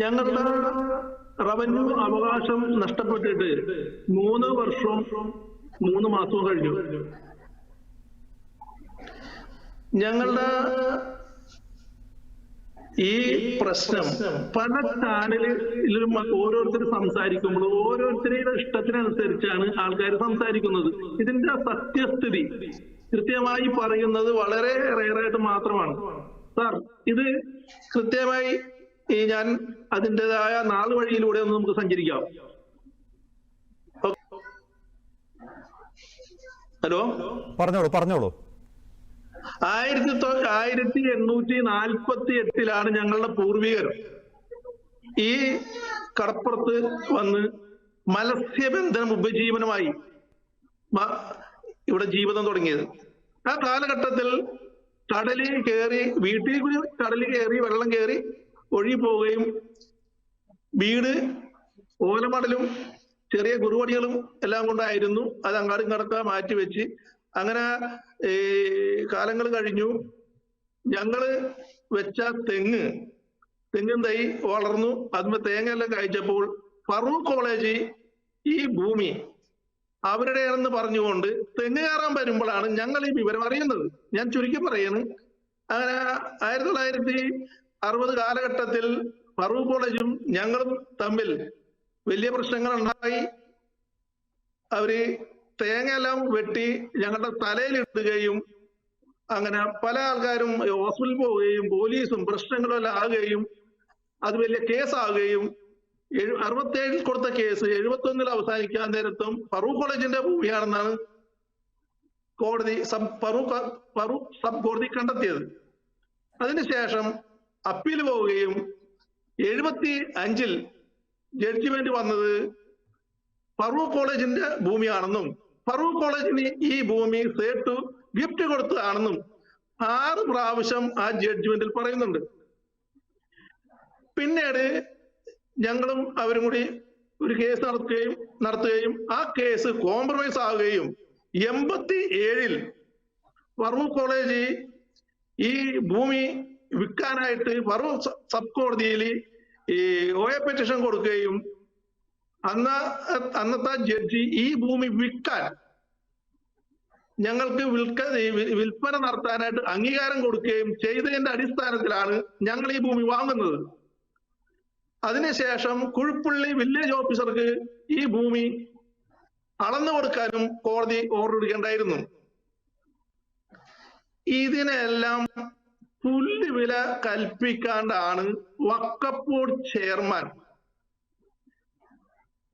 ഞങ്ങളുടെ റവന്യൂ അവകാശം നഷ്ടപ്പെട്ടിട്ട് മൂന്ന് വർഷവും മൂന്ന് മാസവും കഴിഞ്ഞു. ഞങ്ങളുടെ ഈ പ്രശ്നം പല ചാനലിലും ഓരോരുത്തർ സംസാരിക്കുമ്പോൾ ഓരോരുത്തരുടെ ഇഷ്ടത്തിനനുസരിച്ചാണ് ആൾക്കാർ സംസാരിക്കുന്നത്. ഇതിന്റെ സത്യസ്ഥിതി കൃത്യമായി പറയുന്നത് വളരെ റെയറായിട്ട് മാത്രമാണ്. സാർ ഇത് കൃത്യമായി ഈ ഞാൻ അതിന്റെതായ നാല് വഴിയിലൂടെ ഒന്ന് നമുക്ക് സഞ്ചരിക്കാം. ഹലോ? പറഞ്ഞോളൂ പറഞ്ഞോളൂ. ആയിരത്തി ആയിരത്തി എണ്ണൂറ്റി നാൽപ്പത്തി എട്ടിലാണ് ഞങ്ങളുടെ പൂർവികർ ഈ കടപ്പുറത്ത് വന്ന് മത്സ്യബന്ധനം ഉപജീവനമായി ഇവിടെ ജീവിതം തുടങ്ങിയത്. ആ കാലഘട്ടത്തിൽ കടലിൽ കയറി വീട്ടിൽ കൂടി കടലിൽ കയറി വെള്ളം കയറി ഒഴുകി പോവുകയും വീട് ഓലമടലും ചെറിയ കുറുവടികളും എല്ലാം കൊണ്ടായിരുന്നു അത് അങ്ങാടും കടക്ക മാറ്റി വെച്ച്. അങ്ങനെ ഈ കാലങ്ങൾ കഴിഞ്ഞു. ഞങ്ങൾ വെച്ച തെങ്ങ് തെങ്ങും തൈ വളർന്നു. അതിന്മേ തേങ്ങ എല്ലാം കഴിച്ചപ്പോൾ ഫറൂഖ് കോളേജ് ഈ ഭൂമി അവരുടെയാണെന്ന് പറഞ്ഞുകൊണ്ട് തെങ്ങ് കയറാൻ വരുമ്പോഴാണ് ഞങ്ങൾ ഈ വിവരം അറിയുന്നത്. ഞാൻ ചുരുക്കി പറയുന്നു അങ്ങനെ ആയിരത്തി തൊള്ളായിരത്തി അറുപത് കാലഘട്ടത്തിൽ ഫറൂഖ് കോളേജും ഞങ്ങളും തമ്മിൽ വലിയ പ്രശ്നങ്ങൾ ഉണ്ടായി അവർ തേങ്ങയെല്ലാം വെട്ടി ഞങ്ങളുടെ തലയിൽ ഇടുകയും അങ്ങനെ പല ആൾക്കാരും ഹോസ്പിറ്റലിൽ പോവുകയും പോലീസും പ്രശ്നങ്ങളും എല്ലാം ആകുകയും അത് വലിയ കേസാകുകയും അറുപത്തേഴിൽ കൊടുത്ത കേസ് എഴുപത്തി ഒന്നിൽ അവസാനിക്കാൻ നേരത്തും ഫറൂഖ് കോളേജിന്റെ ഭൂമിയാണെന്നാണ് കോടതി സബ് ഫറൂഖ് ഫറൂഖ് സബ് കോടതി കണ്ടെത്തിയത്. അതിനുശേഷം അപ്പീൽ പോവുകയും എഴുപത്തി അഞ്ചിൽ ജഡ്ജ്മെന്റ് വന്നത് ഫറൂഖ് കോളേജിന്റെ ഭൂമിയാണെന്നും ഫറൂഖ് കോളേജിന് ഈ ഭൂമി സേട്ടു ഗിഫ്റ്റ് കൊടുത്തതാണെന്നും ആറ് പ്രാവശ്യം ആ ജഡ്ജ്മെന്റിൽ പറയുന്നുണ്ട്. പിന്നീട് ഞങ്ങളും അവരും കൂടി ഒരു കേസ് നടത്തുകയും നടത്തുകയും ആ കേസ് കോംപ്രമൈസ് ആവുകയും എൺപത്തി ഏഴിൽ ഫറൂഖ് കോളേജ് ഈ ഭൂമി വിൽക്കാനായിട്ട് വറു സബ് കോടതിയിൽ ഈ എ പെറ്റിഷൻ കൊടുക്കുകയും അന്ന് അന്നത്തെ ജഡ്ജി ഈ ഭൂമി വിൽക്കാൻ ഞങ്ങൾക്ക് വിൽക്ക വിൽപ്പന നടത്താനായിട്ട് അംഗീകാരം കൊടുക്കുകയും ചെയ്തതിന്റെ അടിസ്ഥാനത്തിലാണ് ഞങ്ങൾ ഈ ഭൂമി വാങ്ങുന്നത്. അതിനുശേഷം കുഴിപ്പുള്ളി വില്ലേജ് ഓഫീസർക്ക് ഈ ഭൂമി അളന്നു കൊടുക്കാനും കോടതി ഓർഡർ ഇടുകയുണ്ടായിരുന്നു. ഇതിനെല്ലാം പുല്ലുവില കൽപ്പിക്കാണ്ടാണ് വക്കപ്പൂർ ചെയർമാൻ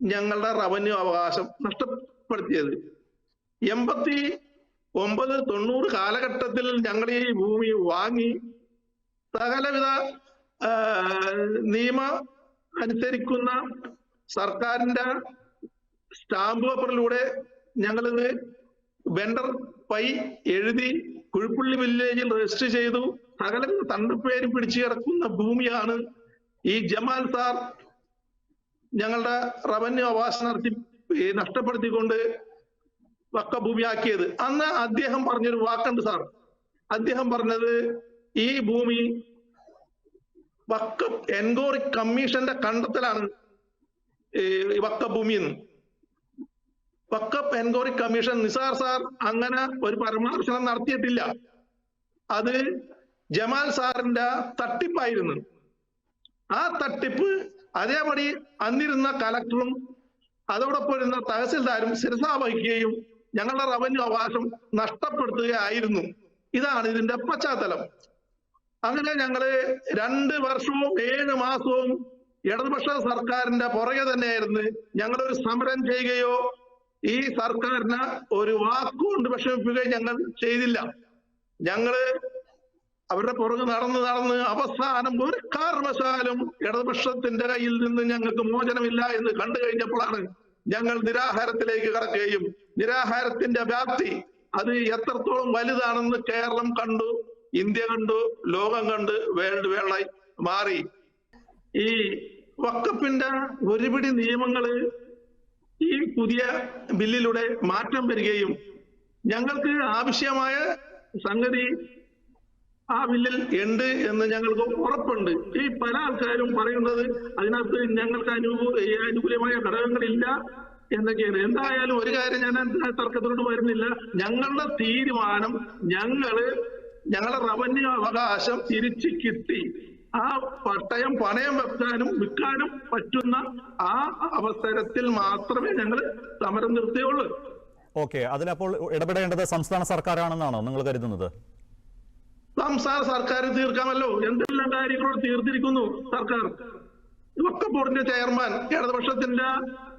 ഞങ്ങളുടെ റവന്യൂ അവകാശം നഷ്ടപ്പെടുത്തിയത്. എൺപത്തി ഒമ്പത് തൊണ്ണൂറ് കാലഘട്ടത്തിൽ ഞങ്ങൾ ഈ ഭൂമി വാങ്ങി സകലവിധ നിയമ അനുസരിക്കുന്ന സർക്കാരിന്റെ സ്റ്റാമ്പ് പേപ്പറിലൂടെ ഞങ്ങളിത് വെണ്ടർ പൈ എഴുതി കുഴിപ്പുള്ളി വില്ലേജിൽ രജിസ്റ്റർ ചെയ്തു. സകല തണ്ടുപേര് പിടിച്ചു കിടക്കുന്ന ഭൂമിയാണ് ഈ ജമാൽ സാർ ഞങ്ങളുടെ റവന്യൂ ഈ നഷ്ടപ്പെടുത്തിക്കൊണ്ട് വക്ക ഭൂമിയാക്കിയത്. അന്ന് അദ്ദേഹം പറഞ്ഞൊരു വാക്കുണ്ട് സാർ. അദ്ദേഹം പറഞ്ഞത് ഈ ഭൂമി വക്ക എൻക്വയറി കമ്മീഷന്റെ കണ്ടെത്തലാണ് ഈ വക്ക ഭൂമി എന്ന്. വക്കപ്പ് എൻക്വയറി കമ്മീഷൻ നിസാർ സാർ അങ്ങനെ ഒരു പരാമർശനം നടത്തിയിട്ടില്ല. അത് ജമാൽ സാറിന്റെ തട്ടിപ്പായിരുന്നു. ആ തട്ടിപ്പ് അതേപടി അന്നിരുന്ന കലക്ടറും അതോടൊപ്പം ഇരുന്ന തഹസിൽദാരും ശിരസ വഹിക്കുകയും ഞങ്ങളുടെ റവന്യൂ അവകാശം നഷ്ടപ്പെടുത്തുകയായിരുന്നു. ഇതാണ് ഇതിന്റെ പശ്ചാത്തലം. അങ്ങനെ ഞങ്ങൾ രണ്ട് വർഷവും ഏഴ് മാസവും ഇടതുപക്ഷ സർക്കാരിന്റെ പുറകെ തന്നെയായിരുന്നു ഞങ്ങളൊരു സമരം ചെയ്യുകയോ ഈ സർക്കാരിന് ഒരു വാക്കുകൊണ്ട് വിഷമിപ്പിക്കുകയോ ഞങ്ങൾ ചെയ്തില്ല. ഞങ്ങൾ അവരുടെ പുറകെ നടന്ന് നടന്ന് അവസാനം ഒരു കാരണവശാലും ഇടതുപക്ഷത്തിന്റെ കയ്യിൽ നിന്ന് ഞങ്ങൾക്ക് മോചനമില്ല എന്ന് കണ്ടു കഴിഞ്ഞപ്പോഴാണ് ഞങ്ങൾ നിരാഹാരത്തിലേക്ക് കടക്കുകയും നിരാഹാരത്തിന്റെ വ്യാപ്തി അത് എത്രത്തോളം വലുതാണെന്ന് കേരളം കണ്ടു ഇന്ത്യ കണ്ടു ലോകം കണ്ട് വേൾഡ് വേളായി മാറി. ഈ വക്കപ്പിന്റെ ഒരുപിടി നിയമങ്ങൾ ഈ പുതിയ ബില്ലിലൂടെ മാറ്റം വരികയും ഞങ്ങൾക്ക് ആവശ്യമായ സംഗതി ആ ബില്ലിൽ ഉണ്ട് എന്ന് ഞങ്ങൾക്ക് ഉറപ്പുണ്ട്. ഈ പല ആൾക്കാരും പറയുന്നത് അതിനകത്ത് ഞങ്ങൾക്ക് അനുകൂ അനുകൂലമായ ഘടകങ്ങളില്ല എന്നൊക്കെയാണ്. എന്തായാലും ഒരു കാര്യം ഞാൻ തർക്കത്തിലോട്ട് വരുന്നില്ല. ഞങ്ങളുടെ തീരുമാനം ഞങ്ങൾ ഞങ്ങളുടെ റവന്യൂ അവകാശം തിരിച്ചു കിട്ടി. ആ പട്ടയം പണയം വെക്കാനും വിൽക്കാനും പറ്റുന്ന ആ അവസരത്തിൽ മാത്രമേ ഞങ്ങൾ സമരം നിർത്തിയുള്ളൂ. ഓക്കെ. അതിലപ്പോൾ ഇടപെടേണ്ടത് സംസ്ഥാന സർക്കാരാണെന്നാണോ നിങ്ങൾ കരുതുന്നത്? സംസ്ഥാന സർക്കാർ തീർക്കാമല്ലോ. എന്തെല്ലാം കാര്യങ്ങളോട് തീർത്തിരിക്കുന്നു സർക്കാർ? വക്ക ബോർഡിന്റെ ചെയർമാൻ ഇടതുപക്ഷത്തിന്റെ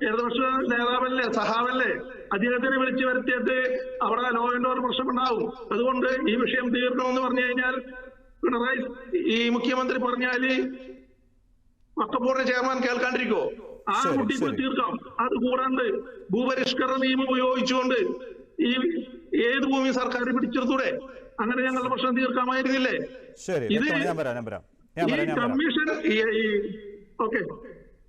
ഇടതുപക്ഷ നേതാവല്ലേ സഹാവല്ലേ? അദ്ദേഹത്തിനെ വിളിച്ചു വരുത്തിയിട്ട് അവിടെ ലോ ആൻഡ് ഓർഡർ പ്രശ്നമുണ്ടാവും. അതുകൊണ്ട് ഈ വിഷയം തീർക്കണമെന്ന് പറഞ്ഞു കഴിഞ്ഞാൽ പിണറായി ഈ മുഖ്യമന്ത്രി പറഞ്ഞാൽ വക്ക ബോർഡിന്റെ ചെയർമാൻ കേൾക്കാണ്ടിരിക്കോ? ആ കുട്ടി. തീർക്കാം. അത് കൂടാണ്ട് ഭൂപരിഷ്കരണ നിയമം ഉപയോഗിച്ചുകൊണ്ട് ഈ ഏത് ഭൂമി സർക്കാർ പിടിച്ചെടുത്തൂടെ? അങ്ങനെ ഞങ്ങളുടെ പ്രശ്നം തീർക്കാമായിരുന്നില്ലേ? ഇത് ഈ കമ്മീഷൻ ഓക്കെ.